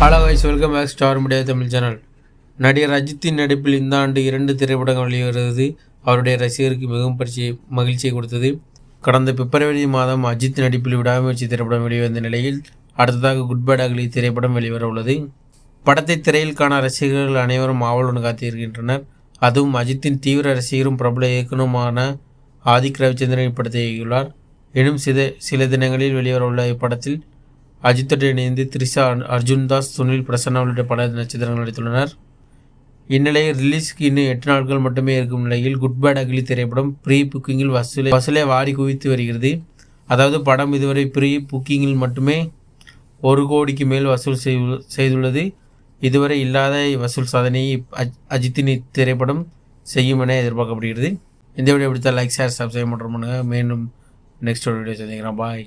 Hello wise welcome back star media Tamil channel நடிகர் அஜித்தின் நடிப்பில் இந்த ஆண்டு இரண்டு திரைப்படங்கள் வெளிவருவது அவருடைய ரசிகருக்கு மிகவும் பரிச்சை மகிழ்ச்சியை கொடுத்தது. கடந்த பிப்ரவரி மாதம் அஜித் நடிப்பில் விடாமுயற்சி திரைப்படம் வெளிவந்த நிலையில் அடுத்ததாக குட் பேட் அகலி திரைப்படம் வெளிவர உள்ளது. படத்தை திரையில் காண ரசிகர்கள் அனைவரும் ஆவலுடன் காத்திருக்கின்றனர். அதுவும் அஜித்தின் தீவிர ரசிகரும் பிரபல இயக்குனருமான ஆதிக் ரவிச்சந்திரன் இப்படத்தை இயக்கியுள்ளார். எனும் சில சில தினங்களில் வெளிவரவுள்ள இப்படத்தில் அஜித்துடன் இணைந்து த்ரிஷா அர்ஜுன் தாஸ் சுனில் பிரசன்னா உள்ளிட்ட பல நட்சத்திரங்கள் நடித்துள்ளனர். இந்நிலையில் ரிலீஸ்க்கு இன்னும் எட்டு நாட்கள் மட்டுமே இருக்கும் நிலையில் குட் பேட் அகிலி திரைப்படம் ப்ரீ புக்கிங்கில் வசூலை வசூலை வாரி குவித்து வருகிறது. அதாவது படம் இதுவரை ப்ரீ புக்கிங்கில் மட்டுமே ஒரு கோடிக்கு மேல் வசூல் செய்துள்ளது. இதுவரை இல்லாத வசூல் சாதனையை அஜ்- அஜித்தின் இத்திரைப்படம் செய்யும் என எதிர்பார்க்கப்படுகிறது. இந்த வீடியோ பிடித்தால் லைக் ஷேர் சப்ஸ்கிரைப் மற்றும் மேலும் மீண்டும் நெக்ஸ்ட் வீடியோ சந்திக்கிறேன். பாய்